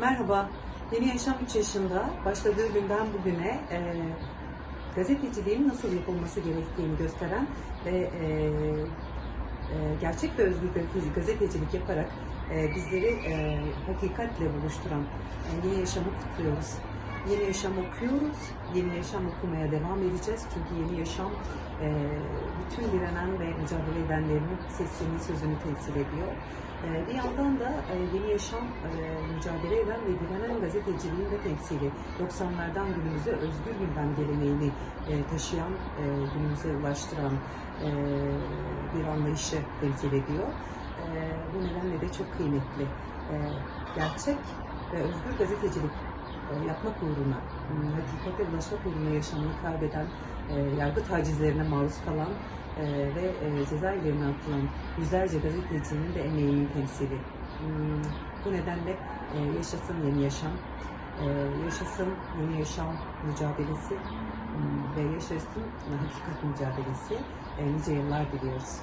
Merhaba, Yeni Yaşam 3 yaşında başladığı günden bugüne e, gazeteciliğin nasıl yapılması gerektiğini gösteren ve e, e, gerçek ve özgür gazeteci- gazetecilik yaparak e, bizleri e, hakikatle buluşturan e, Yeni Yaşam'ı kutluyoruz. Yeni Yaşam okuyoruz, Yeni Yaşam okumaya devam edeceğiz çünkü Yeni Yaşam e, bütün direnen ve mücadele edenlerin sesini, sözünü temsil ediyor. Ee, Bir yandan da e, yeni yaşam e, mücadele eden ve direnen gazeteciliğin de temsili. 90'lardan günümüze özgür gündem geleneğini e, taşıyan, e, günümüze ulaştıran e, bir anlayışı temsil ediyor. E, Bu nedenle de çok kıymetli. E, Gerçek ve özgür gazetecilik e, yapmak uğruna, m, hakikate ulaşmak uğruna yaşamını kaybeden, e, yargı tacizlerine maruz kalan e, ve e, cezaevlerine atılan yüzlerce gazetecinin de emeğinin temsili. Hmm, Bu nedenle e, yaşasın yeni yaşam, e, yaşasın yeni yaşam mücadelesi hmm, ve yaşasın hakikat mücadelesi. E, Nice yıllar diliyoruz.